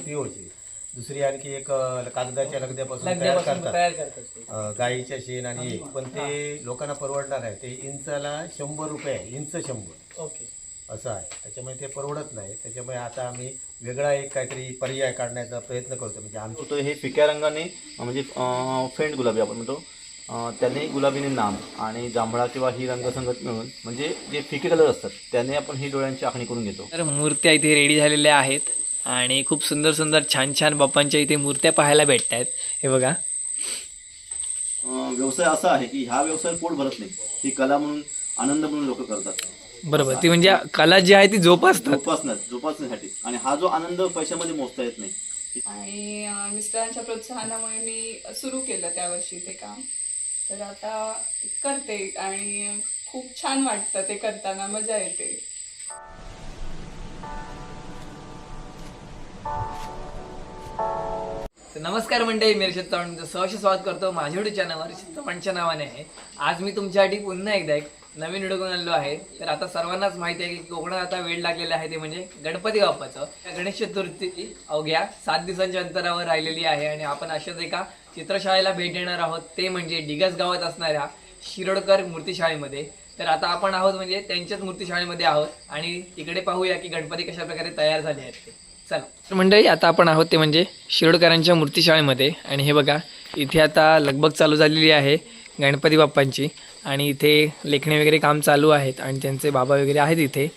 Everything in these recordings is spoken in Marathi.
पीओची दुसरी आणखी एक कागदाच्या लगद्यापासून तयार लगद्यापासून करतात. तयार करतात ते. अ, गाईच्या शेण आणि हे. पण ते लोकांना परवडणार आहे. ते इंचाला शंभर रुपये आहे. इंच शंभर. ओके. असं आहे. त्याच्यामुळे ते परवडत नाही. त्याच्यामुळे आता आम्ही वेगळा एक काहीतरी पर्याय काढण्याचा प्रयत्न करतो. म्हणजे आमचं होतं हे फिक्या रंगाने अं, म्हणजे फेंट गुलाबी आपण म्हणतो. अं, त्याने गुलाबीने नाम आणि जांभळा किंवा ही रंगसंगत मिळून म्हणजे जे फिके कलर असतात त्याने आपण ही डोळ्यांची आखणी करून घेतो. तर मूर्त्या इथे रेडी झालेल्या आहेत. आणि खूप सुंदर सुंदर छान छान बाप्पांच्या इथे मूर्त्या पाहायला भेटत आहेत हे बघा. व्यवसाय असा आहे की ह्या व्यवसाय पोट भरत नाही. ही कला म्हणून आनंद म्हणून लोक करतात. बरोबर. ती म्हणजे कला जी आहे ती जोपासतात. जोपासण्यात जोपासण्यासाठी. आणि हा जो आनंद पैशामध्ये मोजता येत नाही. आणि मिस्टरांच्या प्रोत्साहनामुळे मी सुरू केलं त्या वर्षी ते काम. तर आता करते आणि खूप छान वाटतं ते करताना. मजा येते. नमस्कार मंडळी मी रचित चव्हाण सहर्ष स्वागत करतो माझ्या व्हिडिओ चॅनलवर चव्हाणच्या नावाने. आहे आज मी तुमच्यासाठी पुन्हा एकदा एक नवीन व्हिडिओ घेऊन आलो आहे. तर आता सर्वांनाच माहिती आहे की कोकणात आता वेळ लागलेला आहे ते म्हणजे गणपती बाप्पाचं. गणेश चतुर्थी अवघ्या सात दिवसांच्या अंतरावर राहिलेली आहे आणि आपण अशाच एका चित्रशाळेला भेट देणार आहोत. ते म्हणजे डिगस गावात असणाऱ्या शिरोडकर मूर्तीशाळेमध्ये. तर आता आपण आहोत म्हणजे त्यांच्याच मूर्तीशाळेमध्ये आहोत आणि तिकडे पाहूया की गणपती कशा प्रकारे तयार झाले आहेत ते. चला. तर मंडळी आता आपण आहोत ते म्हणजे शिरोडकरांच्या मूर्तीशाळेमध्ये. आणि हे बघा इथे आता लगबग चालू झालेली आहे गणपती बाप्पांची. आणि इथे लेखणे वगैरे काम चालू आहेत आणि त्यांचे बाबा वगैरे आहेत इथे.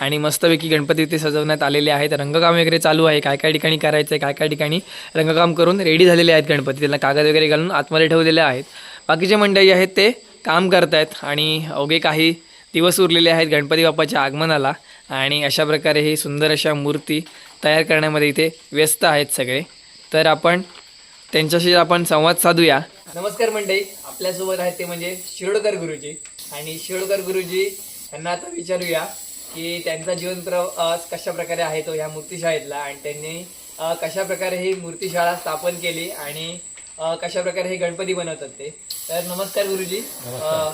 आणि मस्तपैकी गणपती इथे सजवण्यात आलेले आहेत. रंगकाम वगैरे चालू आहे. काय काय ठिकाणी करायचं आहे काय काय ठिकाणी रंगकाम करून रेडी झालेले आहेत गणपती. त्यांना कागद वगैरे घालून आतमध्ये ठेवलेले आहेत. बाकीचे मंडळी आहेत ते काम करत आहेत आणि अवघे काही दिवस उरलेले आहेत गणपती बाप्पाच्या आगमनाला. आणि अशा प्रकारे ही सुंदर अशा मूर्ती तयार करण्यामध्ये इथे व्यस्त आहेत सगळे. तर आपण त्यांच्याशी आपण संवाद साधूया. नमस्कार मंडळी आपल्यासोबत आहेत ते म्हणजे शिरोडकर गुरुजी. आणि शिरोडकर गुरुजी यांना आता विचारूया की त्यांचा जीवन प्रवास कशा प्रकारे आहे तो ह्या मूर्तीशाळेतला आणि त्यांनी कशा प्रकारे ही मूर्तीशाळा स्थापन केली आणि कशा प्रकारे हे गणपती बनवतात ते. तर नमस्कार गुरुजी. अ,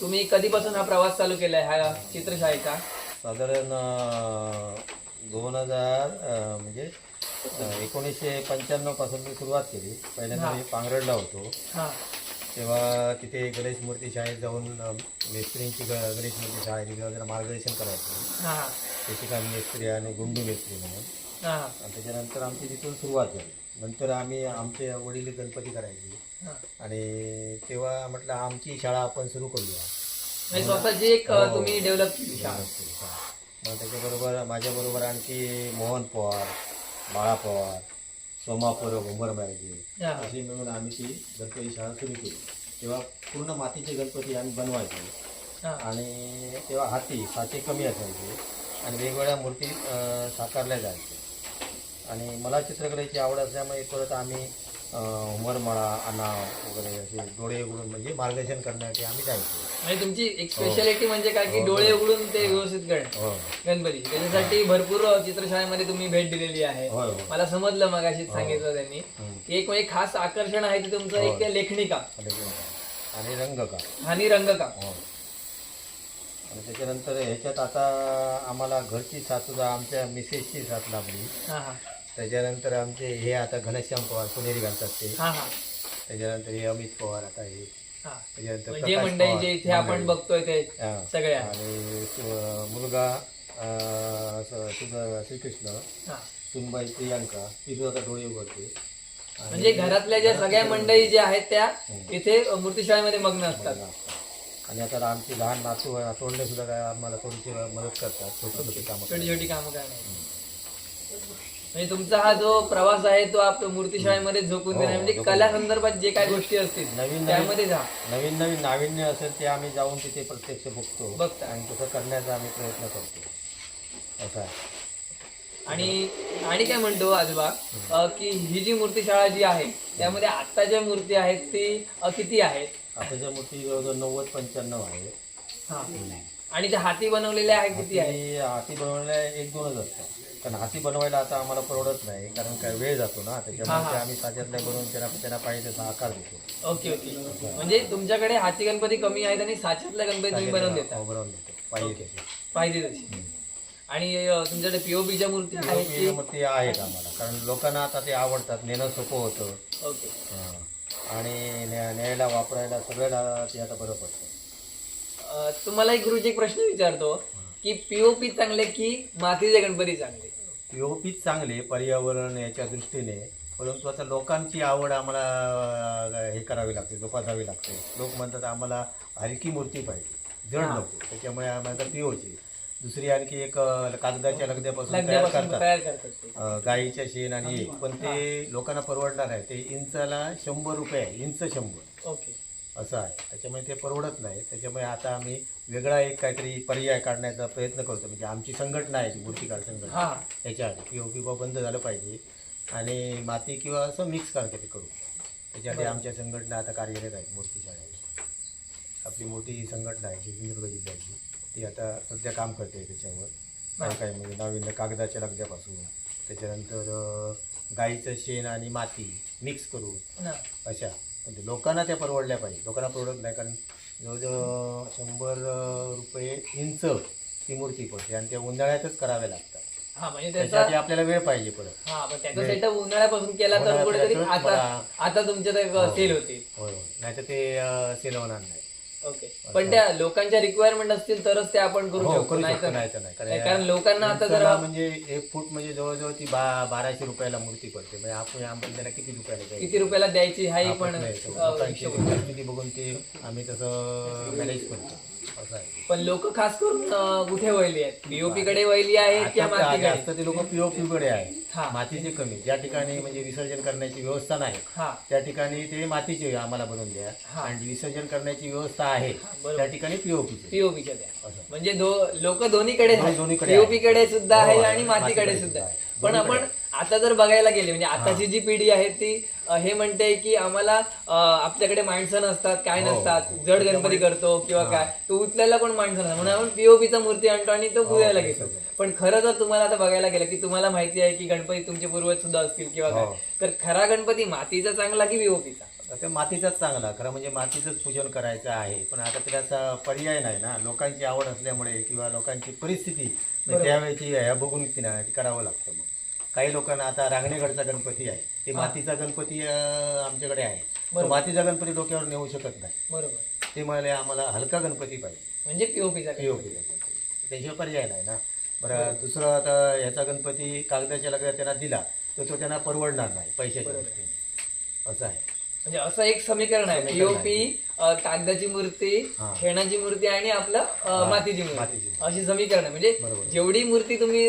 तुम्ही कधीपासून हा प्रवास चालू केलाय ह्या चित्रशाळेचा? साधारण दोन हजार म्हणजे एकोणीसशे पंच्याण्णवपासून मी सुरुवात केली. पहिल्यांदा मी पांगरडला होतो. हां. तेव्हा तिथे गणेश मूर्ती शाळेत जाऊन मेस्त्रींची गणेश मूर्ती तिकडे जरा मार्गदर्शन करायचं. हां. शिशिकांत मेस्त्री आणि गुंडू मेस्त्री म्हणून. हां. आणि त्याच्यानंतर आमची तिथून सुरुवात झाली. नंतर आम्ही आमचे वडील गणपती करायचे. हां. आणि तेव्हा म्हटलं आमची शाळा आपण सुरू करूया. म्हणजे स्वतःची एक अ, तुम्ही डेव्हलप केली शाळा. मग त्याच्याबरोबर माझ्याबरोबर आणखी मोहन पवार बाळा पवार सोमा उमर मायजे हां. अशी मिळून आम्ही ती गणपती शाळा सुरू केली तेव्हा पूर्ण मातीचे गणपती आम्ही बनवायचो. आणि तेव्हा हाती साचे कमी असायचे आणि वेगवेगळ्या मूर्ती साकारल्या जायच्या आणि मला चित्रकलेची आवड असल्यामुळे परत आम्ही अं, उमरमाळा आणा वगैरे असे डोळे उघडून म्हणजे मार्गदर्शन करण्यासाठी आम्ही जायचो. म्हणजे तुमची एक स्पेशालिटी म्हणजे काय की डोळे उघडून ते व्यवस्थित करणं. हो. गणपती. त्याच्यासाठी भरपूर चित्रशाळेमध्ये तुम्ही भेट दिलेली आहे. होय होय. मला समजलं मग सांगितलं त्यांनी. की एक म्हणजे खास आकर्षण आहे ते तुमचं एक ते लेखणी काम आणि रंग का आणि रंगकाम हो. आणि त्याच्यानंतर ह्याच्यात आता आम्हाला घरची साथ सुद्धा आमच्या मिसेसची साथ लाभली हा हा. त्याच्यानंतर आमचे हे आता घनश्याम पवार पुणेरी घालतात ते. हा हा. त्याच्यानंतर हे अमित पवार आता हे. हा. त्याच्यानंतर म्हणजे प्रकाश मंडळी पवार, जे इथे आपण मंडळी. बघतोय ते हा. सगळे आहे आणि सु- मुलगा अं, स- सुध- श्रीकृष्ण हा. सुनबाई प्रियांका ती सुद्धा आता डोळे उघडते. आणि- म्हणजे घरातल्या ज्या सगळ्या मंडळी ज्या आहेत त्या इथे मूर्तीशाळेमध्ये मग्न असतात. आणि आता आमची लहान नातू नातवंडे सुद्धा काय आम्हाला थोडीशी मदत करतात. छोटी छोटी कामं छोटी छोटी कामं करण्याची. म्हणजे तुमचा हा जो प्रवास आहे तो आप मूर्तीशाळेमध्ये झोकून देणार म्हणजे कला संदर्भात जे काही गोष्टी असतील हो, नवीन त्यामध्ये जा. नवीन नवीन नाविन्य असेल ते आम्ही जाऊन तिथे प्रत्यक्ष बघतो. बघता. आणि तसं करण्याचा आम्ही प्रयत्न करतो. असं आहे. आणि आणि काय म्हणतो आजोबा की ही जी मूर्तीशाळा जी आहे त्यामध्ये आता ज्या मूर्ती आहेत ती अ, किती आहेत? आताच्या मूर्ती जवळजवळ नव्वद पंच्याण्णव आहे. हा. आणि त्या हाती बनवलेल्या आहेत किती आहे हाती हाती बनवायला एक दोनच असतात. कारण हाती बनवायला आता आम्हाला परवडत नाही कारण काय वेळ जातो ना त्याच्यामुळे ते आम्ही साच्यातल्या बनवून त्यांना त्यांना पाहिजे तसा आकार देतो. Okay okay. म्हणजे तुमच्याकडे हाती गणपती कमी आहेत आणि साच्यातल्या गणपती तुम्ही बनवून देता हो, बनवून देतो. पाहिजे तसे. पाहिजे तशी आणि अं, तुमच्याकडे पीओपीच्या मूर्ती आहेत POP की मग ते आहेत आम्हाला. कारण लोकांना आता ते आवडतात नेणं सोपं होतं. ओके. हां. आणि न्या- न्यायला वापरायला सगळ्याला ते आता बरं पडतं. तुम्हाला एक गुरुजी एक प्रश्न विचारतो की पीओपी चांगले की मातीचे गणपती चांगले? पीओपीच चांगले पर्यावरण याच्या दृष्टीने परंतु आता लोकांची आवड आम्हाला हे करावी लागते जोपासावी लागते. लोक म्हणतात आम्हाला हलकी मूर्ती पाहिजे. जड. नको. त्याच्यामुळे आम्हाला पीओची दुसरी आणखी एक कागदाच्या लगद्यापासून तयार करतात. गाईच्या शेण आणि एक. पण ते लोकांना परवडणार आहे. ते इंचाला शंभर रुपये आहे. इंच शंभर. ओके. असं आहे. त्याच्यामुळे ते परवडत नाही. त्याच्यामुळे आता आम्ही वेगळा एक काहीतरी पर्याय काढण्याचा प्रयत्न करतो. म्हणजे आमची संघटना आहे ती मूर्तिकार संघटना. हा. त्याच्यासाठी पी ओ पी बंद झालं पाहिजे. आणि माती किंवा असं मिक्स काहीतरी करू त्याच्यासाठी. आमच्या संघटना आता कार्यरत आहेत मूर्तीशाळेत आपली मोठी संघटना आहे जी सिंधुदुर्ग जिल्ह्याची. ती आता सध्या काम करते त्याच्यावर. काय काय म्हणजे नवीन कागदाच्या लगद्यापासून. त्याच्यानंतर गाईचं शेण आणि माती मिक्स करू. अशा. पण ते लोकांना त्या परवडल्या पाहिजे. लोकांना परवडत नाही कारण जवळजवळ शंभर रुपये इंच ती मूर्ती पडते आणि त्या उन्हाळ्यातच कराव्या लागतात. हा म्हणजे त्याचा आपल्याला वेळ पाहिजे परत. हा पण त्याचा वेळ. सेटअप उन्हाळ्यापासून केला तर कुठेतरी आता मला- आता तुमच्या हो. सेल होतील. होय होय. नाही तर ते सेल होणार नाही. ओके पण त्या लोकांच्या रिक्वायरमेंट असतील तरच ते आपण करू हो, शकतो करू नाही शकतो तर नाही तर नाही कारण लोकांना आता जरा म्हणजे एक फूट म्हणजे जवळजवळ ती बा बाराशे रुपयाला मूर्ती पडते म्हणजे आपण आपण त्याला किती रुपयाला द्यायची? किती रुपयाला द्यायची हाही पण नाही. अं, लोकांची हिशोब. परिस्थिती बघून ते आम्ही तसं मॅनेज करतो पण लोक खास करून अं, कुठे वळली आहेत पीओपी कडे वळली आहेत किंवा आता मातीकडे जास्त ते लोक पीओपी कडे आहे हा. मातीचे कमी ज्या ठिकाणी म्हणजे विसर्जन करण्याची व्यवस्था नाही हा त्या ठिकाणी ते मातीचे आम्हाला बनवून द्या हा. आणि विसर्जन करण्याची व्यवस्था आहे बरोबर. त्या ठिकाणी पीओपीचे पीओपीच्या द्या असं म्हणजे लोक दोन्हीकडे दोन्ही- दोन्हीकडे पीओपी कडे. सुद्धा हो, आहे आहे. आणि मातीकडे मातीकडे सुद्धा आहे आहे. पण दोन्हीकडे आपण आता जर बघायला गेले म्हणजे आताची जी पिढी आहे ती अं, हे म्हणते की आम्हाला अं, आपल्याकडे माणसं नसतात काय हो. नसतात जड गणपती करतो किंवा. काय तो उचलायला कोण माणसं नसतात म्हणून आपण पीओपीचा मूर्ती आणतो आणि तो हो, पुजायला घेतो. पण खरं जर तुम्हाला आता बघायला गेलं की तुम्हाला माहिती आहे की गणपती तुमचे पूर्वज सुद्धा असतील किंवा काय हो. तर खरा गणपती मातीचा चांगला की पीओपीचा ते मातीचाच चांगला खरं म्हणजे मातीचंच पूजन करायचं आहे पण आता त्याचा पर्याय नाही ना लोकांची आवड असल्यामुळे किंवा लोकांची परिस्थिती. त्यावेळेची ह्या बघून ती ना करावं लागतं मग काही लोकांना आता रांगणेगडचा गणपती आहे. ते. मातीचा गणपती आमच्याकडे आहे. तो बरोबर. मातीचा गणपती डोक्यावर नेऊ शकत नाही. बरोबर. ते म्हणाले आम्हाला हलका गणपती पाहिजे. म्हणजे पीओपीचा पीओपी त्याशिवाय पर्याय नाही ना. बरं दुसरं आता ह्याचा गणपती कागदाच्या लगद्या त्यांना दिला तर तो त्यांना परवडणार नाही पैशाच्या. दृष्टीने. असं आहे. म्हणजे असं एक समीकरण आहे. पीओपी कागदाची मूर्ती. शेणाची मूर्ती आणि आपलं मातीची मूर्ती. अशी समीकरण आहे म्हणजे. जेवढी मूर्ती तुम्ही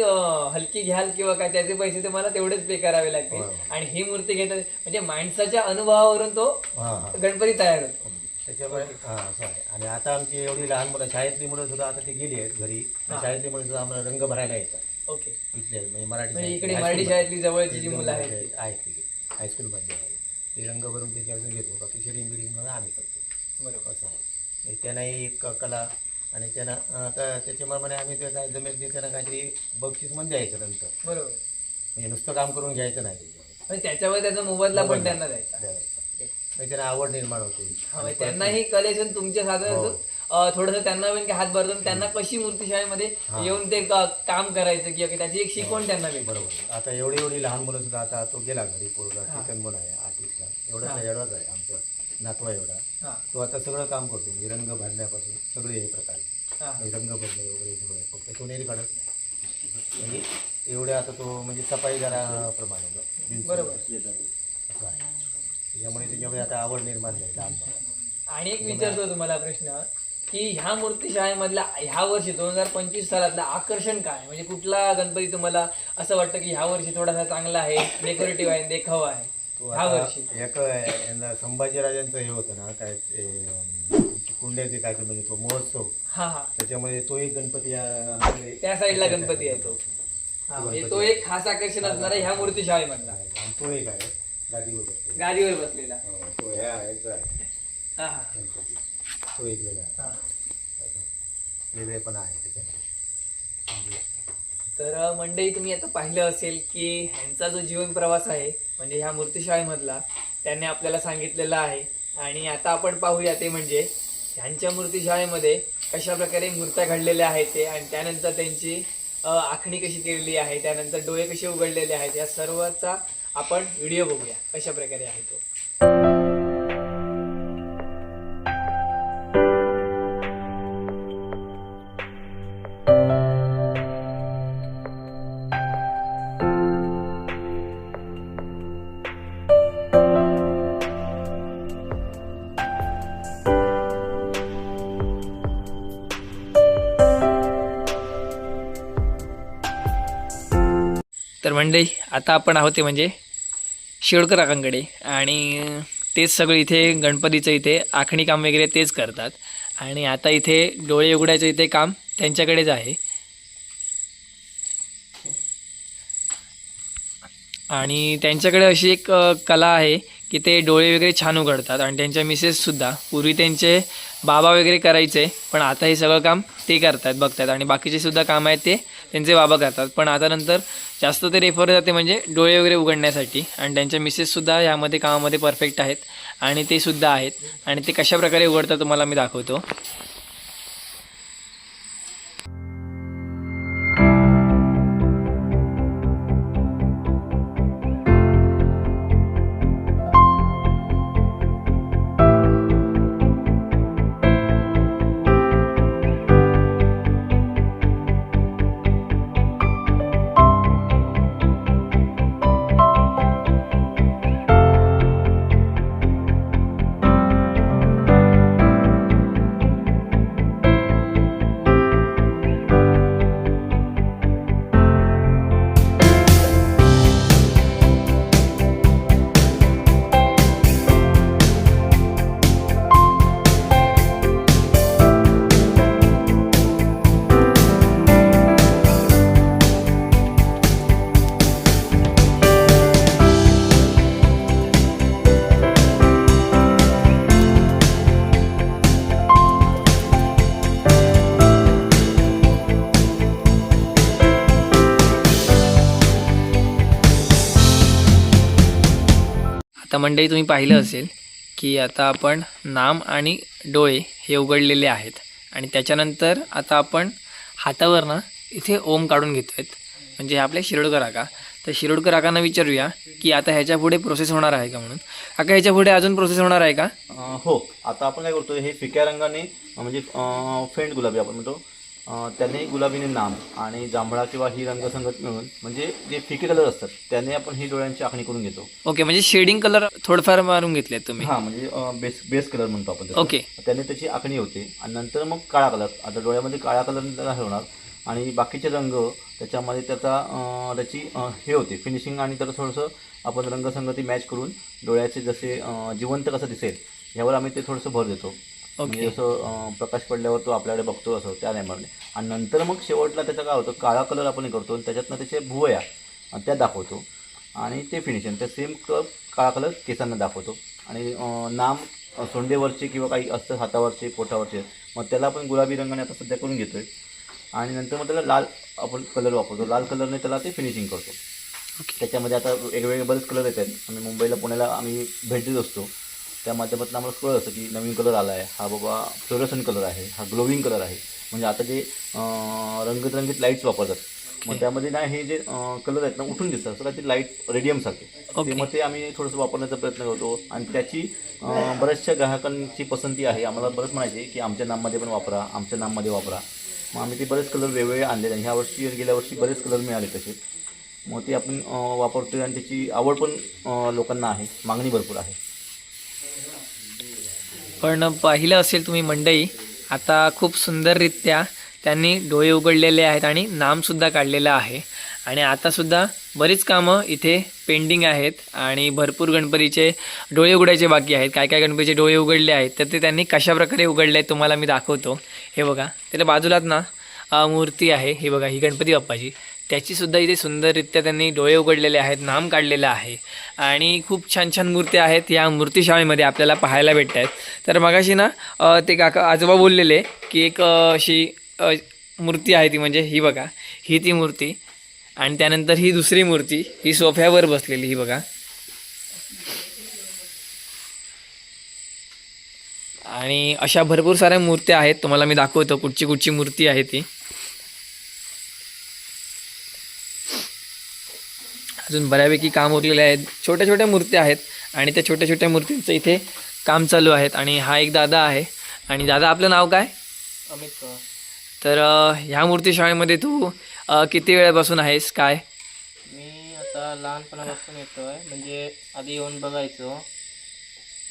हलकी घ्याल किंवा काय त्याचे पैसे तुम्हाला तेवढेच पे करावे लागतील. आणि ही मूर्ती घेतात म्हणजे माणसाच्या अनुभवावरून तो गणपती तयार होतो त्याच्यामुळे हां असं आहे आणि आता आमची एवढी लहान मुलं शाळेतली मुलं सुद्धा आता ती गेली आहेत घरी. शाळेतली मुलं सुद्धा आम्हाला रंग भरायला येतात ओके इथले म्हणजे मराठी म्हणजे इकडे मराठी. शाळेतली जवळची जी मुलं आहेत म्हणजे आहेत तिथे हायस्कूलमध्ये ते रंग भरून त्याच्यापासून घेतो. बाकी शेडिंग बिडिंग म्हणून आम्ही करतो. बरोबर. असं आहे. त्यांनाही एक कला आणि त्यांना आता त्याच्याप्रमाणे आम्ही ते काय जमेल ते त्यांना काहीतरी बक्षीस म्हणून द्यायचं नंतर. बरोबर. म्हणजे नुसतं काम करून घ्यायचं नाही त्याच्यावर. म्हणजे त्याच्यावर त्याचा मोबदला पण त्यांना द्यायचा. द्यायचं. म्हणजे त्यांना आवड निर्माण होते. हा, त्यांनाही कलेशन तुमच्या हो. साधन थोडस त्यांना पण हात भरतो त्यांना कशी मूर्ती शाळेमध्ये हा. येऊन ते काम करायचं किंवा त्याची एक शिकवण त्यांना भेटते. बरोबर. आता एवढी एवढी लहान मुलं सुद्धा आता तो गेला घरी पोरगा हा. कीर्तन आहे आठवीतला एवढाच हा. एवढाच आहे आमचा नातवा एवढा. हा. तो आता सगळं काम करतो. रंग भरण्यापासून सगळे हे प्रकार हा रंग भरणे वगैरे सगळं. फक्त सोनेरी काढत नाही. म्हणजे एवढे आता तो म्हणजे सफाई प्रमाणे बरोबर. असं आहे. त्याच्यामुळे त्याच्यामुळे आता आवड निर्माण झाली लहान मुलांना. आणि एक विचारतो तुम्हाला प्रश्न की ह्या मूर्ती शाळेमधला ह्या वर्षी दोन हजार पंचवीस सालातलं आकर्षण काय? म्हणजे कुठला गणपती तुम्हाला असं वाटतं की ह्या वर्षी थोडासा चांगला आहे डेकोरेटिव्ह आहे देखावा आहे? तो आता एक यंदा संभाजीराजांचं हे होतं ना काय ते अं, कुंड्याचे काय ते म्हणजे तो महोत्सव. हा हा. त्याच्यामुळे तो एक गणपती आ- आमच्याकडे- त्या साईडला गणपती आहे तो. हा, म्हणजे तो एक खास आकर्षण असणार आहे ह्या मूर्ती शाळेमधला आणि तो एक आहे गादीवर बसलेला. गादीवर बसलेला. हो, तो ह्या ह्याचा आहे. हा हा. गणपती. तो एक वेगळा आहे. हा. असं. वेगळेपणा आहे त्याच्यामध्ये. म्हणजे तर मंडळी तुम्ही आता पाहिलं असेल की ह्यांचा जो जीवन प्रवास आहे म्हणजे ह्या मूर्तीशाळेमधला त्यांनी आपल्याला सांगितलेलं आहे. आणि आता आपण पाहूया ते म्हणजे ह्यांच्या मूर्तीशाळेमध्ये कशा प्रकारे मूर्त्या घडलेल्या आहेत ते आणि त्यानंतर त्यांची आखणी कशी केलेली आहे त्यानंतर डोळे कसे उघडलेले आहेत या सर्वचा आपण व्हिडिओ बघूया. कशा प्रकारे आहे तो. मंडळी आता आपण आहोत ते म्हणजे शेळकराकांकडे आणि तेच सगळं इथे गणपतीचं इथे आखणी काम वगैरे तेच करतात. आणि आता इथे डोळे उघडायचं इथे काम त्यांच्याकडेच आहे. आणि त्यांच्याकडे अशी एक कला आहे की ते डोळे वगैरे छान उघडतात. आणि त्यांच्या मिसेससुद्धा पूर्वी त्यांचे बाबा वगैरे करायचे पण आता हे सगळं काम ते करतात बघतात आणि बाकीचे सुद्धा काम आहेत ते त्यांचे बाबा करतात. पण आता नंतर जास्त ते रेफर जाते म्हणजे डोळे वगैरे उघडण्यासाठी. आणि त्यांच्या मिसेससुद्धा यामध्ये कामामध्ये परफेक्ट आहेत. आणि ते सुद्धा आहेत. आणि ते कशा प्रकारे उघडतात तुम्हाला मी दाखवतो. मंडळी तुम्ही पाहिलं असेल की आता आपण नाम आणि डोळे हे उघडलेले आहेत. आणि त्याच्यानंतर आता आपण हातावर ना इथे ओम काढून घेतो आहेत म्हणजे आपले शिरोडकर काका. तर शिरोडकर काकांना विचारूया की आता ह्याच्या पुढे प्रोसेस होणार आहे का म्हणून? काका ह्याच्या पुढे अजून प्रोसेस होणार आहे का? हो. आता आपण काय करतो हे फिक्या रंगाने म्हणजे फेंट गुलाबी आपण म्हणतो. त्याने गुलाबीने नाम आणि जांभळा किंवा ही रंगसंगत मिळून म्हणजे जे फिके कलर असतात त्याने आपण ही डोळ्यांची आखणी करून घेतो. ओके म्हणजे शेडिंग कलर थोडंफार मारून घेतलेत तुम्ही. हा म्हणजे बेस बेस कलर म्हणतो आपण त्याला. ओके. त्याने त्याची आखणी होते. आणि नंतर मग काळा कलर आता डोळ्यामध्ये काळा कलर नाही होणार आणि बाकीचे रंग त्याच्यामध्ये त्याचा अं, त्याची अं, हे होते. फिनिशिंग आणि त्याला थोडंसं आपण रंगसंगती मॅच करून डोळ्याचे जसे अं, जिवंत कसं दिसेल यावर आम्ही ते थोडंसं भर देतो. म्हणजे जसं अं, प्रकाश पडल्यावर तो आपल्याकडे बघतो असं त्या टायमाने आणि नंतर मग शेवटला त्याचं काय होतं काळा कलर आपण हे करतो आणि त्याच्यातनं त्याचे भुवया त्या दाखवतो. आणि ते फिनिशिंग त्या सेम काळा कलर केसांना दाखवतो. आणि नाम सोंडेवरचे किंवा काही असतं हातावरचे पोटावरचे मग त्याला आपण गुलाबी रंगाने आता सध्या करून घेतोय. आणि नंतर मग त्याला लाल आपण कलर वापरतो. लाल कलरने त्याला ते फिनिशिंग करतो. त्याच्यामध्ये आता वेगवेगळे बरेच कलर येत आहेत आम्ही मुंबईला पुण्याला आम्ही भेट देत असतो. त्या माध्यमातून आम्हाला कळत असतं की नवीन कलर आला आहे हा बाबा फ्लोरसन कलर आहे. हा ग्लोविंग कलर आहे. म्हणजे आता जे अं, रंगीत लाईट्स वापरतात. मग त्यामध्ये ना हे जे कलर आहेत ना उठून दिसतात. असं काहीतरी लाइट रेडियम सारखे. ते मग ते आम्ही थोडंसं वापरण्याचा प्रयत्न करतो. आणि त्याची बऱ्याचशा ग्राहकांची पसंती आहे. आम्हाला बरंच म्हणायचे की आमच्या नाममध्ये पण वापरा आमच्या नाममध्ये वापरा. मग आम्ही ते बरेच कलर वेगवेगळे आणले आणि ह्या वर्षी गेल्या वर्षी बरेच कलर मिळाले तसे. मग ते आपण अं, वापरतोय आणि त्याची आवड पण लोकांना आहे. मागणी भरपूर आहे. पण पाहिलं असेल तुम्ही मंडई आता खूप सुंदररित्या त्यांनी डोळे उघडलेले आहेत आणि नामसुद्धा काढलेलं आहे. आणि आतासुद्धा बरीच कामं इथे पेंडिंग आहेत आणि भरपूर गणपतीचे डोळे उघडायचे बाकी आहेत. काय काय गणपतीचे डोळे उघडले आहेत तर ते त्यांनी कशाप्रकारे उघडले आहेत तुम्हाला मी दाखवतो. हे बघा त्याच्या बाजूलाच ना मूर्ती आहे. ही बघा ही गणपती बाप्पाची. त्याचीसुद्धा इथे सुंदररित्या त्यांनी डोळे उघडलेले आहेत नाम काढलेलं आहे. आणि खूप छान छान मूर्त्या आहेत. या मूर्तीशाळेमध्ये आपल्याला पाहायला भेटत आहेत. तर मगाशी ना ते काका आजोबा बोललेले की एक अशी मूर्ती आहे ती म्हणजे ही बघा ही ती मूर्ती. आणि त्यानंतर ही दुसरी मूर्ती ही सोफ्यावर बसलेली ही बघा. आणि अशा भरपूर साऱ्या मूर्त्या आहेत. तुम्हाला मी दाखवतो कुठची कुठची मूर्ती आहे ती. अजून बऱ्यापैकी काम उरलेले आहेत. छोट्या छोट्या मूर्त्या आहेत आणि त्या छोट्या छोट्या मूर्तींचं इथे काम चालू आहेत. आणि हा एक दादा आहे. आणि दादा आपलं नाव काय? अमित पवार. तर ह्या मूर्तीशाळेमध्ये तू अ, किती वेळापासून आहेस? काय? मी आता लहानपणापासून येतोय. म्हणजे आधी येऊन बघायचो.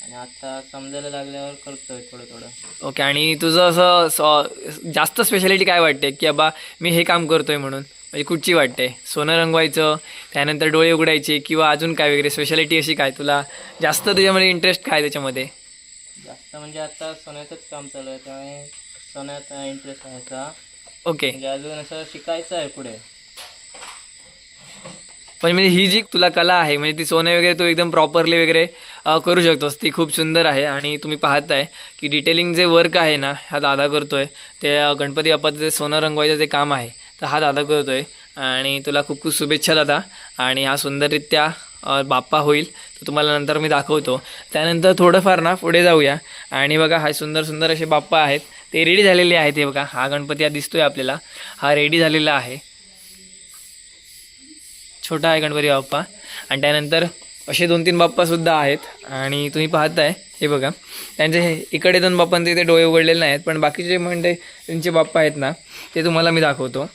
आणि आता समजायला लागल्यावर करतोय थोडं थोडं. ओके आणि तुझं असं स- जास्त स्पेशालिटी काय वाटते? की बाबा मी हे काम करतोय म्हणून. म्हणजे कुठची वाटते? सोनं रंगवायचं त्यानंतर डोळे उघडायचे किंवा अजून काय वगैरे? स्पेशालिटी अशी काय? तुला जास्त तुझ्यामध्ये इंटरेस्ट काय त्याच्यामध्ये? जास्त म्हणजे आता सोन्याचंच काम चालू आहे त्यामुळे सोन्यात इंटरेस्ट आहे याचा ओके. म्हणजे अजून असं शिकायचं आहे पुढे. पण म्हणजे ही जी तुला कला आहे म्हणजे ती सोने वगैरे तू एकदम प्रॉपरली वगैरे करू शकतोस. ती खूप सुंदर आहे आणि तुम्ही पाहताय की डिटेलिंग जे वर्क आहे ना हा दादा करतोय. ते गणपती बाप्पाचं जे सोनं रंगवायचं जे काम आहे तर हा दादा करतोय. आणि तुला खूप खूप शुभेच्छा दादा. आणि हा सुंदररित्या बाप्पा होईल. तर तुम्हाला नंतर मी दाखवतो. त्यानंतर थोडंफार ना पुढे जाऊया. आणि बघा हा सुंदर सुंदर असे बाप्पा आहेत. ते रेडी झालेले आहेत हे बघा. हा गणपती हा दिसतोय आपल्याला. हा रेडी झालेला आहे. छोटा आहे गणपती बाप्पा. आणि त्यानंतर असे दोन तीन बाप्पासुद्धा आहेत. आणि तुम्ही पाहताय हे बघा. त्यांचे हे इकडे दोन बाप्पांचे इथे डोळे उघडलेले नाहीत पण बाकीचे म्हणजे त्यांचे बाप्पा आहेत ना ते तुम्हाला मी दाखवतो.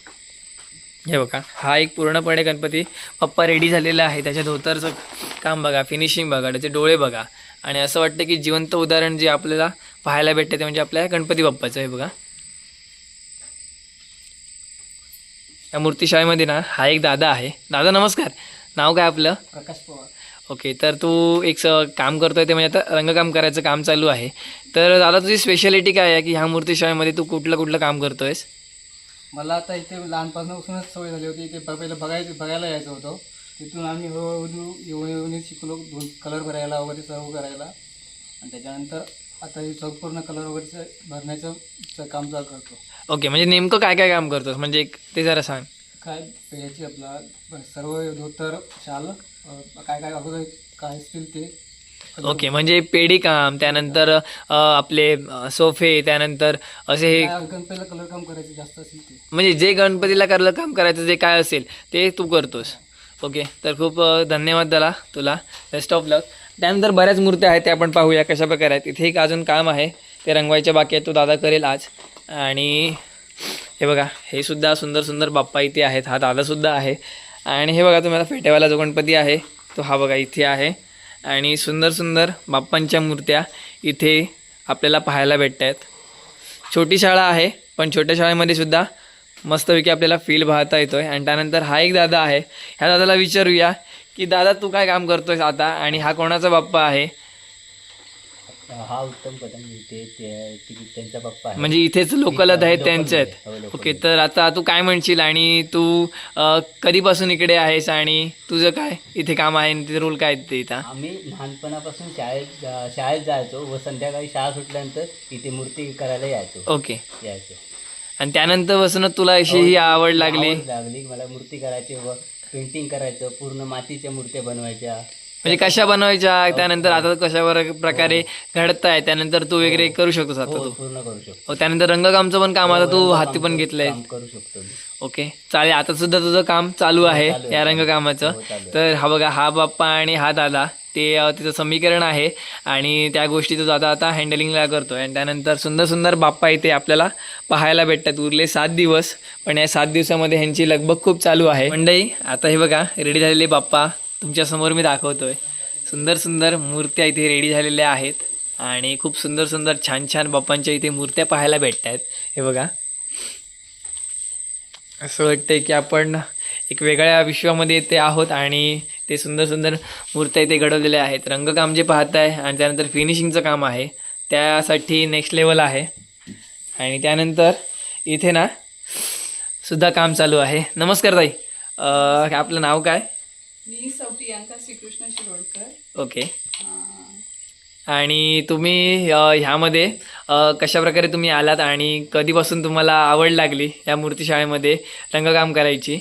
हे बघा हा एक पूर्णपणे गणपती बाप्पा रेडी झालेला आहे. त्याच्या धोतरचं काम बघा फिनिशिंग बघा त्याचे डोळे बघा. आणि असं वाटतं की जिवंत उदाहरण जे आपल्याला पाहायला भेटते ते म्हणजे आपल्या गणपती बाप्पाचं आहे बघा. या मूर्तीशाळेमध्ये ना हा एक दादा आहे. दादा नमस्कार. नाव काय आपलं? प्रकाश पवार. ओके तर तू एक स- काम करतोय ते म्हणजे आता रंगकाम करायचं काम चालू आहे. तर दादा तुझी स्पेशालिटी काय आहे की ह्या मूर्तीशाळेमध्ये तू कुठलं कुठलं काम करतोयस? मला आता इथे लहानपासूनच सवय झाली होती इथे पहिलं बघायचं बघायला यायचं होतं. तिथून आम्ही हळूहळू येऊन येऊन शिकलो कलर भरायला वगैरे सर्व करायला. आणि त्याच्यानंतर आता हे संपूर्ण कलर वगैरे भरण्याचं काम चालू करतो. ओके म्हणजे नेमकं काय काय काम करतोस? म्हणजे एक ते जरा सांग. काय याची आपला सर्व धोतर शाल अ, काय काय अगोदर काय असतील ते. ओके म्हणजे पेडी काम त्यानंतर अ, आपले अ, सोफे त्यानंतर असे हे काय गणपतीला कलर काम करायचं जास्त असेल ते. म्हणजे जे गणपतीला करलं काम करायचं जे काय असेल ते तू करतोस. ओके तर खूप अ, धन्यवाद त्याला तुला. बेस्ट ऑफ लक त्यानंतर बऱ्याच मूर्त्या आहेत त्या आपण पाहूया कशा प्रकारे आहेत. इथे एक अजून काम आहे ते रंगवायच्या बाकी आहे तो दादा करेल आज. आणि हे बघा हे सुद्धा सुंदर सुंदर बाप्पा इथे आहेत हा दादासुद्धा आहे. आणि हे बघा तुम्हाला फेटेवाला जो गणपती आहे तो हा बघा इथे आहे. आणि सुंदर सुंदर बाप्पांच्या मूर्त्या इथे आपल्याला पाहायला भेटत आहेत छोटी शाळा आहे पण छोट्या शाळेमध्ये सुद्धा मस्तपैकी आपल्याला फील पाहता येतो आहे आणि त्यानंतर हा एक दादा आहे ह्या दादाला विचारूया की दादा तू काय काम करतोयस आता? आणि हा कोणाचा बाप्पा आहे? हा उत्तम कदम ते ते- ते- त्यांचा पप्पा आहे. म्हणजे इथेच लोकलच आहेत लोकल त्यांचे आहे. हो, आहेत लोकल ओके. तर आता तू काय म्हणशील? आणि तू अ, कधीपासून इकडे आहेस? आणि तुझं काय? इथे काम आहे आणि तिथे रोल काय आहे ते इथं? आम्ही लहानपणापासून शाळेत अं, शाळेत जायचो व संध्याकाळी शाळा सुटल्यानंतर इथे मूर्ती करायला यायचो. ओके. यायचो. आणि त्यानंतरपासून तुला अशी ही आवड लागली? आवड लागली. मला मूर्ती करायची व पेंटिंग करायचं पूर्ण मातीच्या मूर्त्या बनवायच्या. म्हणजे कशा बनवायच्या? त्यानंतर आता कशा प्रकारे घडताय? त्यानंतर तू वगैरे करू शकतोस आता हो तू. पूर्ण करू शकतो. हो, त्यानंतर रंगकामचं पण काम आता तू हो, हाती पण घेतलंय. काम करू शकतो मी. ओके चालेल. आता सुद्धा तुझं काम चालू आहे. या. रंगकामाचं. हो, चालू आहे. तर हा बघा हा बाप्पा आणि हा दादा ते तिचं समीकरण आहे आणि त्या गोष्टी तो दादा आता हँडलिंगला करतोय. आणि त्यानंतर सुंदर सुंदर बाप्पा इथे आपल्याला पाहायला भेटतात. उरले सात दिवस पण या सात दिवसामध्ये ह्यांची लगबग खूप चालू आहे. मंडई आता हे बघा रेडी झालेले बाप्पा तुमच्यासमोर मी दाखवतोय. सुंदर सुंदर मूर्त्या इथे रेडी झालेल्या आहेत. आणि खूप सुंदर सुंदर छान छान बाप्पांच्या इथे मूर्त्या पाहायला भेटत आहेत हे बघा. असं वाटतंय की आपण एक वेगळ्या विश्वामध्ये इथे आहोत आणि ते सुंदर सुंदर मूर्त्या इथे घडवलेल्या आहेत. रंगकाम जे पाहताय आणि त्यानंतर फिनिशिंगचं काम आहे त्यासाठी नेक्स्ट लेवल आहे. आणि त्यानंतर इथे ना सुद्धा काम चालू आहे. नमस्कार ताई. आपलं नाव काय? मी सौ प्रियांका श्रीकृष्ण शिरोडकर. ओके. आणि तुम्ही ह्यामध्ये अ, कशा प्रकारे तुम्ही आलात आणि कधीपासून तुम्हाला आवड लागली या मूर्तीशाळेमध्ये रंगकाम करायची?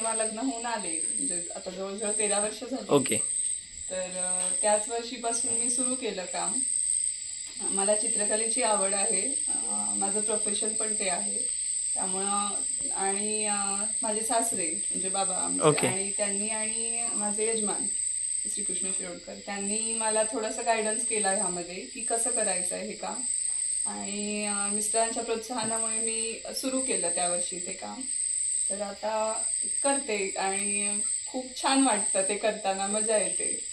जेव्हा लग्न होऊन आले म्हणजे आता जवळजवळ तेरा वर्ष झाली. ओके. तर त्याच वर्षीपासून मी सुरू केलं काम. मला चित्रकलेची आवड आहे. माझं प्रोफेशन पण ते आहे. त्यामुळं आणि माझे सासरे म्हणजे बाबा. आणि त्यांनी आणि माझे यजमान श्रीकृष्ण शिरोडकर त्यांनी मला थोडंसं गायडन्स केला ह्यामध्ये की कसं करायचं आहे हे काम. आणि मिस्टरांच्या प्रोत्साहनामुळे मी सुरू केलं त्या वर्षी ते काम. तर आता करते आणि खूप छान वाटतं ते करताना मजा येते.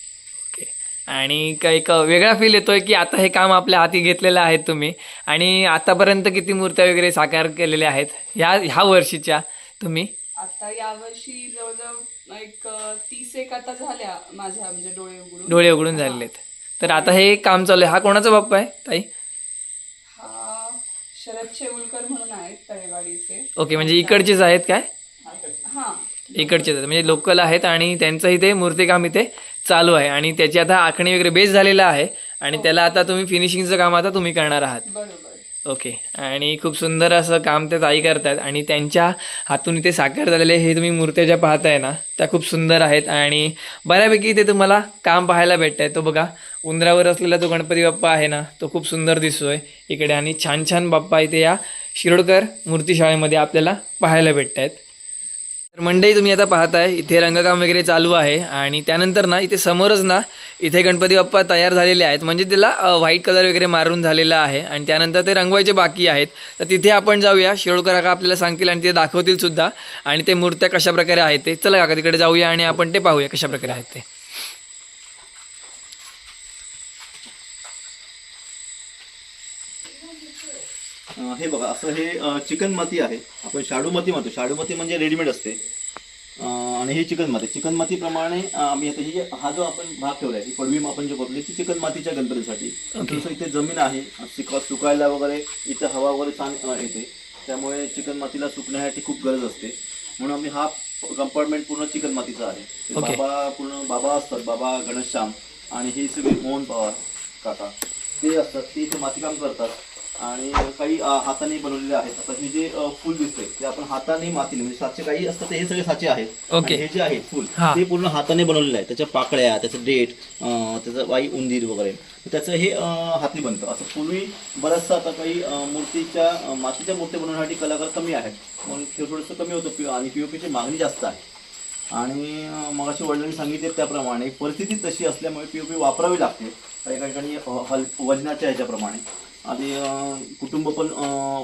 ओके. आणि का- एक वेगळा फील येतोय की आता हे काम आपल्या हाती घेतलेलं आहे तुम्ही. आणि आतापर्यंत किती मूर्त्या वगैरे साकार केलेल्या आहेत? ह्या ह्या वर्षीच्या तुम्ही? आता यावर्षी जवळजवळ एक तीस एक आता झाल्या माझ्या म्हणजे डोळे उघडून. डोळे उघडून झालेले आहेत तर आता हे काम चालू आहे. हा कोणाचा बाप्पा आहे ताई? हा शरद शेवुलकर म्हणून ओके म्हणजे इकडचेच आहेत काय? हा. इकडचेच आहेत. म्हणजे लोकल आहेत आणि त्यांचं इथे मूर्तिकाम इथे चालू आहे. आणि त्याची आता आखणी वगैरे बेस झालेला आहे. आणि त्याला आता तुम्ही फिनिशिंगचं काम आता तुम्ही करणार आहात. बरोबर. ओके. आणि खूप सुंदर असं काम ते ताई करतात. आणि त्यांच्या हातून इथे साकार झालेले हे तुम्ही मूर्त्या ज्या पाहताय ना त्या खूप सुंदर आहेत. आणि बऱ्यापैकी इथे तुम्हाला काम पाहायला भेटत आहे तो बघा उंदरावर असलेला तो गणपती बाप्पा आहे ना तो खूप सुंदर दिसतोय. इकडे आणि छान छान बाप्पा इथे या शिरोडकर मूर्तीशाळेमध्ये आपल्याला पाहायला भेटत आहेत तर मंडई तुम्ही आता पाहताय इथे रंगकाम वगैरे चालू आहे आणि त्यानंतर ना इथे समोरच ना इथे गणपती बाप्पा तयार झालेले आहेत. म्हणजे त्याला व्हाईट कलर वगैरे मारून झालेला आहे आणि त्यानंतर ते रंगवायचे बाकी आहेत. तर तिथे आपण जाऊया. शिरोडकर काका आपल्याला सांगतील आणि ते दाखवतील सुद्धा. आणि ते मूर्त्या कशाप्रकारे आहेत ते. चला काका तिकडे जाऊया आणि आपण ते पाहूया कशाप्रकारे आहेत ते. हे बघा असं हे चिकन माती आहे. आपण शाडू माती म्हणतो. शाडू माती म्हणजे रेडीमेड असते. आणि ही चिकन माती. चिकन मातीप्रमाणे आम्ही आता ही हा जो आपण भाग ठेवलाय ही पडवी आपण जे बघली ती चिकन मातीच्या गणपतीसाठी. तसं इथे जमीन आहे सुका सुकायला वगैरे इथं हवा वगैरे छान येते. त्यामुळे चिकन मातीला सुकण्यासाठी खूप गरज असते. म्हणून आम्ही हा कंपार्टमेंट पूर्ण चिकन मातीचा आहे. बाबा पूर्ण बाबा असतात. बाबा घनश्याम आणि हे सगळे मोहन पवार काका. ते असतात. ते इथे मातीकाम करतात. आणि काही हाताने बनवलेले आहेत. आता हे जे फुल दिसतंय ते आपण हाताने मातीने म्हणजे साचे काही असतात ते हे सगळे साचे आहेत. ओके. हे जे आहेत फुल हा. ते पूर्ण हाताने बनवलेले आहे त्याच्या पाकळ्या त्याचं डेट त्याचं वाई उंदीर वगैरे. त्याचं हे हाती बनतं. असं पूर्वी बरंचसं आता काही मूर्तीच्या मातीच्या मूर्ती बनवण्यासाठी कलाकार कमी आहेत. म्हणून ते थोडंसं कमी होतं पी आणि पीओपीची मागणी जास्त आहे. आणि अं, मगाशी वडिलांनी सांगितले त्याप्रमाणे परिस्थिती तशी असल्यामुळे पीओपी वापरावी लागते. काही काही ठिकाणी हल वजनाच्या ह्याच्याप्रमाणे. आणि कुटुंब पण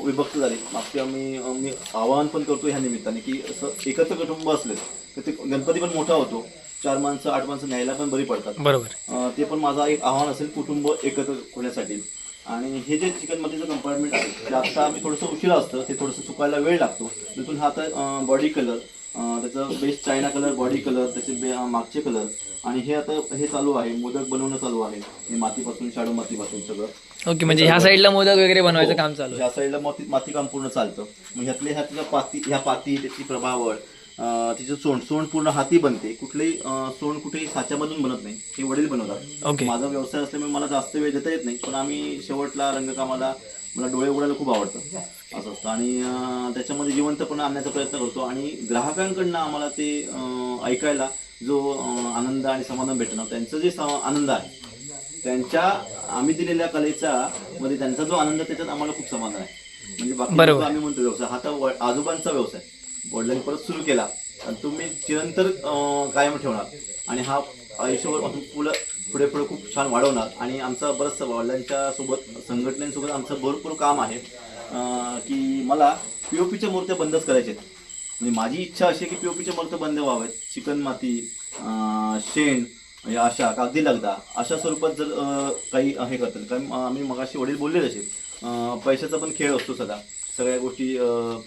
विभक्त झाले. मागच्या आम्ही मी आवाहन पण करतो ह्या निमित्ताने की असं एकत्र कुटुंब असले तर ते गणपती पण मोठा होतो. चार माणसं आठ माणसं न्यायला पण बरी पडतात. बरोबर. ते पण माझा एक आव्हान असेल कुटुंब एकत्र होण्यासाठी. आणि हे जे चिकन मधीचं कंपार्टमेंट आहे ते आता आम्ही थोडंसं उशिरा असतं ते थोडंसं सुकायला वेळ लागतो. तिथून हा तर बॉडी कलर त्याचं best China colour body colour त्याचे बे मागचे कलर आणि हे आता हे चालू आहे मोदक बनवणं चालू आहे. हे मातीपासून शाडू मातीपासून सगळं. ओके म्हणजे ह्या साईडला मोदक वगैरे बनवायचं काम चालू ह्या साईडला माती मातीकाम पूर्ण चालतं. मग ह्यातले ह्यातल्या पाती ह्या पाती त्याची प्रभावळ तिचं सोंड सोंड पूर्ण हाती बनते. कुठलेही सोंड कुठेही साच्यामधून बनत नाही. हे वडील बनवतात. ओके. माझा व्यवसाय असल्यामुळे मला जास्त वेळ देता येत नाही पण आम्ही शेवटला रंगकामाला मला डोळे उघडायला खूप आवडतं. असं असतं. आणि त्याच्यामध्ये जिवंतपणा आणण्याचा प्रयत्न करतो. आणि ग्राहकांकडनं आम्हाला ते ऐकायला जो आनंद आणि समाधान भेटतं ना त्यांचं जे आनंद आहे त्यांच्या आम्ही दिलेल्या कलेचा मध्ये त्यांचा जो आनंद त्याच्यात आम्हाला खूप समाधान आहे. म्हणजे बाकी बरोबर. आम्ही म्हणतो व्यवसाय. हा तर व- आजोबांचा व्यवसाय. वडिलांनी परत सुरू केला. आणि तुम्ही चिरंतर अं, कायम ठेवणार. आणि हा आयुष्यभर अजून पुढं पुढे पुढे खूप छान वाढवणार. आणि आमचं बरंचसं वडिलांच्या सोबत संघटनेसोबत आमचं भरपूर काम आहे. अं, की मला पीओपीच्या मूर्त्या बंदच करायच्या आहेत म्हणजे माझी इच्छा अशी आहे की पीओपीच्या मूर्त्या बंद व्हाव्यात. चिकन माती अं, शेण म्हणजे अशा कागदी लगदा. अशा स्वरूपात जर काही हे करतात. कारण आम्ही मगाशी वडील बोलले तसे पैशाचा पण खेळ असतो सदा सगळ्या गोष्टी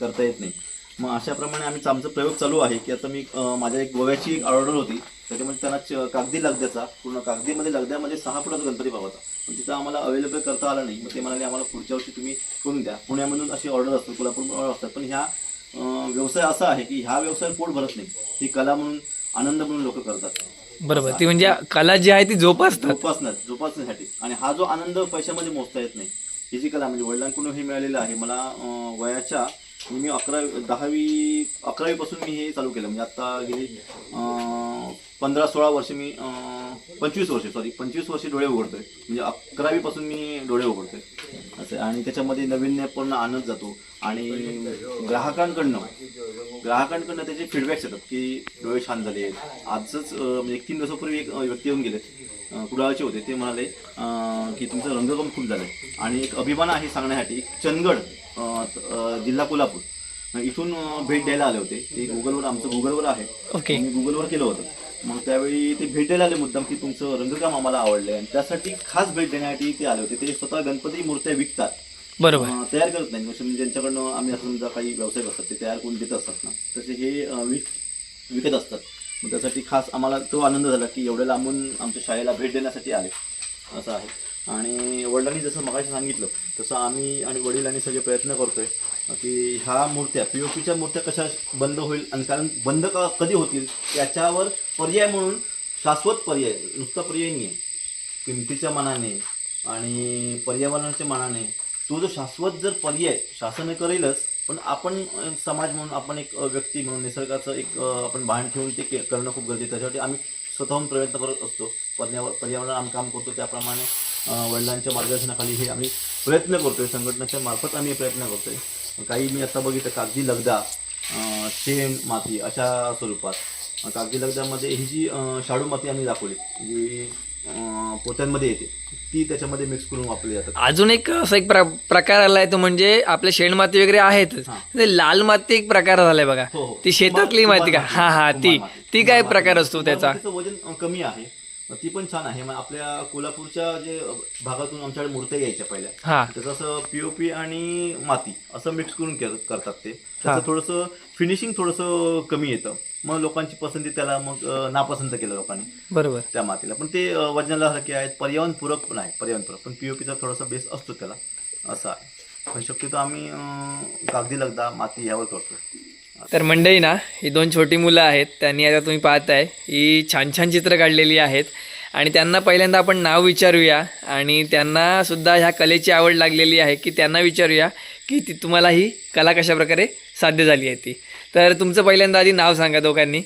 करता येत नाही. मग अशाप्रमाणे आम्ही आमचा प्रयोग चालू आहे की आता मी माझ्या एक गोव्याची एक ऑर्डर होती. त्याच्यामध्ये त्यांना च- कागदी लगद्याचा पूर्ण कागदीमध्ये लगद्यामध्ये सहा फुटाचा गणपती बाबाचा होता. पण तिथं आम्हाला अवेलेबल करता आलं नाही. मग ते म्हणाले आम्हाला पुढच्या वर्षी तुम्ही करून द्या. पुण्यामधून अशी ऑर्डर असतात कोल्हापूर असतात. पण ह्या व्यवसाय असा आहे की ह्या व्यवसायात पोट भरत नाही. ही कला म्हणून आनंद म्हणून लोक करतात. बरोबर. ती म्हणजे कला जी आहे ती जोपासतात. जोपासण्यात जोपासण्यासाठी. आणि हा जो आनंद पैशामध्ये मोजता येत नाही ही जी कला म्हणजे वडिलांकडून हे मिळालेलं आहे. मला अं, वयाच्या मी अकरावी दहावी अकरावीपासून मी हे चालू केलं. म्हणजे आता गेली अं, पंधरा सोळा वर्ष मी पंचवीस वर्षे सॉरी पंचवीस वर्षे डोळे उघडतोय. म्हणजे अकरावीपासून मी डोळे उघडतोय. असं. आणि त्याच्यामध्ये नवीन्यपूर्ण आनंद जातो. आणि ग्राहकांकडनं ग्राहकांकडनं त्याचे फीडबॅक्स येतात की डोळे छान झाले आहेत. आजच म्हणजे एक तीन दिवसापूर्वी एक व्यक्ती येऊन गेलेत अं, कुडाळचे होते. ते म्हणाले की तुमचं रंगकम खूप झालं आणि एक अभिमान आहे सांगण्यासाठी. चंदगड जिल्हा कोल्हापूर. इथून भेट द्यायला आले होते. ते गुगलवर आमचं गुगलवर आहे. मी गुगलवर केलं होतं. मग त्यावेळी ते भेट द्यायला आले मुद्दाम की तुमचं रंगकाम आम्हाला आवडलंय. आणि त्यासाठी खास भेट देण्यासाठी ते आले होते. ते स्वतः गणपती मूर्त्या विकतात. बरोबर. अं, तयार करत नाही म्हणजे ज्यांच्याकडनं आम्ही असं समजा काही व्यावसायिक असतात ते तयार करून देत असतात ना. तसे हे अं, विक विकत असतात. मग त्यासाठी खास आम्हाला तो आनंद झाला की एवढ्या लांबून आमच्या शाळेला भेट देण्यासाठी आले. असं आहे. आणि वडिलांनी जसं मगाशी सांगितलं तसं आम्ही आणि वडील आणि सगळे प्रयत्न करतोय. की ह्या मूर्त्या पी ओ पीच्या मूर्त्या कशा बंद होईल आणि कारण बंद का कधी होतील याच्यावर पर्याय म्हणून शाश्वत पर्याय नुसता पर्याय नाही आहे किमतीच्या मानाने आणि पर्यावरणाच्या मानाने तो जो शाश्वत जर पर्याय शासन करेलच पण आपण समाज म्हणून आपण एक व्यक्ती म्हणून निसर्गाचं एक आपण भान ठेवून ते के- करणं खूप गरजेचं त्याच्यासाठी आम्ही स्वतःहून प्रयत्न करत असतो. पर्यावर पर्यावरण आम्ही काम करतो. त्याप्रमाणे वडिलांच्या मार्गदर्शनाखाली हे आम्ही प्रयत्न करतोय. संघटनेच्या मार्फत आम्ही प्रयत्न प्रयत्न करतोय. काही मी आता बघितलं कागदी लगदा शेण माती अशा स्वरूपात कागदी लगद्यामध्ये ही जी शाडू माती आम्ही दाखवली जी पोत्यांमध्ये येते ती त्याच्यामध्ये मिक्स करून वापरली जातात अजून एक असा एक प्र प्रकार आलाय तो म्हणजे आपले शेणमाती वगैरे आहेतच. ते लाल माती एक प्रकार झालाय बघा हो, हो. ती शेतातली माती का हा हा. ती. ती काय प्रकार. असतो त्याचा वजन कमी आहे मग ती पण छान आहे. मग आपल्या कोल्हापूरच्या जे भागातून आमच्याकडे मूर्त्या यायच्या पहिल्या. हा. त्याचं असं पीओपी आणि माती असं मिक्स करून केर- करतात ते. त्याचं थोडंसं फिनिशिंग थोडंसं कमी येतं. मग लोकांची पसंती त्याला मग नापसंत केलं लोकांनी. बरोबर. त्या मातीला. पण ते अ, वजनाला सारखे आहेत. पर्यावरणपूरक पण आहे पर्यावरणपूरक पण पीओपीचा थोडासा बेस असतो त्याला. असं आहे. पण शक्यतो आम्ही कागदी लगदा माती यावर करतो. तर मंडळी ना ही दोन छोटी मुलं आहेत त्यांनी आता तुम्ही पाहताय ही छान छान चित्र काढलेली आहेत. आणि त्यांना पहिल्यांदा आपण नाव विचारूया आणि त्यांना सुद्धा ह्या कलेची आवड लागलेली आहे की त्यांना विचारूया की ती तुम्हाला ही कला कशा प्रकारे साध्य झाली आहे ती. तर तुमचं पहिल्यांदा आधी नाव सांगा दोघांनी.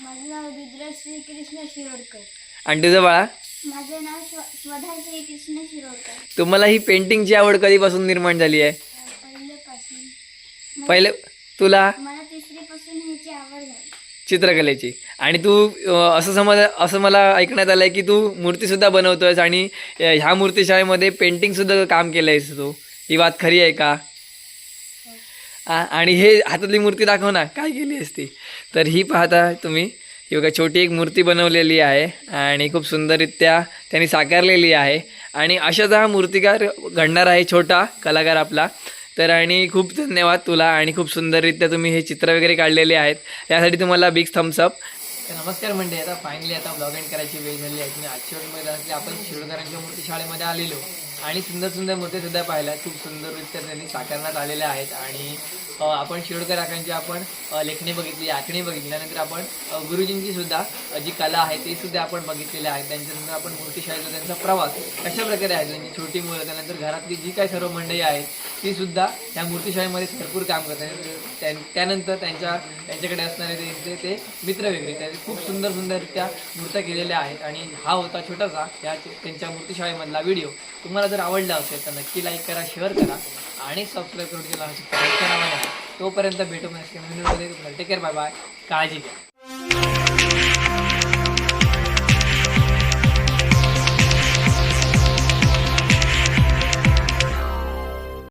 माझं नाव रुद्र श्रीकृष्ण शिरोडकर. आणि तुझं बाळा? माझं नाव स्व स्वधा श्रीकृष्ण शिरोडकर. तुम्हाला ही पेंटिंगची आवड कधीपासून निर्माण झाली आहे? पहिल्यापासून. पहिले तुला? मला तिसरीपासून ह्याची आवड झाली. चित्रकलेची. आणि तू असं समज असं मला ऐकण्यात आलं आहे की तू मूर्तीसुद्धा बनवतोयस आणि अं, ह्या मूर्तीशाळेमध्ये पेंटिंगसुद्धा काम केलं आहेस तू. ही बात खरी आहे का? आ- आणि हे हातातली मूर्ती दाखव ना काय केली असती तर ही पाहता तुम्ही ही बघा छोटी एक मूर्ती बनवलेली आहे आणि खूप सुंदररित्या त्यांनी साकारलेली आहे. आणि अशाच हा मूर्तिकार घडणार आहे छोटा कलाकार आपला. तर आणि खूप धन्यवाद तुला आणि खूप सुंदररित्या तुम्ही हे चित्र वगैरे काढलेले आहेत. यासाठी तुम्हाला बिग थम्सअप नमस्कार म्हणजे आता फायनली आता ब्लॉग एंड करायची वेळ झाली आहे. आजच्या वेळेमध्ये असले आपण शिरोडकरांच्या मूर्ती शाळेमध्ये आलेलो. आणि सुंदर सुंदर मूर्ती सुद्धा पाहिल्या खूप सुंदररित्या त्यांनी साकारण्यात आलेल्या आहेत. आणि आपण शिरोडकर काकांची आपण लेखणी बघितली आखणी बघितली. त्यानंतर आपण गुरुजींची सुद्धा जी कला आहे ती सुद्धा आपण बघितलेली आहे. त्यांच्यानंतर आपण मूर्तीशाळेचा त्यांचा प्रवास कशा प्रकारे आहे. त्यांची छोटी मुलं त्यानंतर घरातली जी काही सर्व मंडळी आहेत ती सुद्धा त्या मूर्तीशाळेमध्ये भरपूर काम करतात. त्यानंतर त्यांच्या त्यांच्याकडे असणारे त्यांचे ते मित्र वगैरे त्या खूप सुंदर सुंदररित्या मूर्त्या केलेल्या आहेत. आणि हा होता छोटासा ह्या त्यांच्या मूर्तीशाळेमधला व्हिडिओ. तुम्हाला जर आवडला असेल तर नक्की लाईक करा शेअर करा आणि सबस्क्राईब करून दिला तोपर्यंत भेटू नक्की नवीन टेक केअर बाय बाय काळजी घ्या.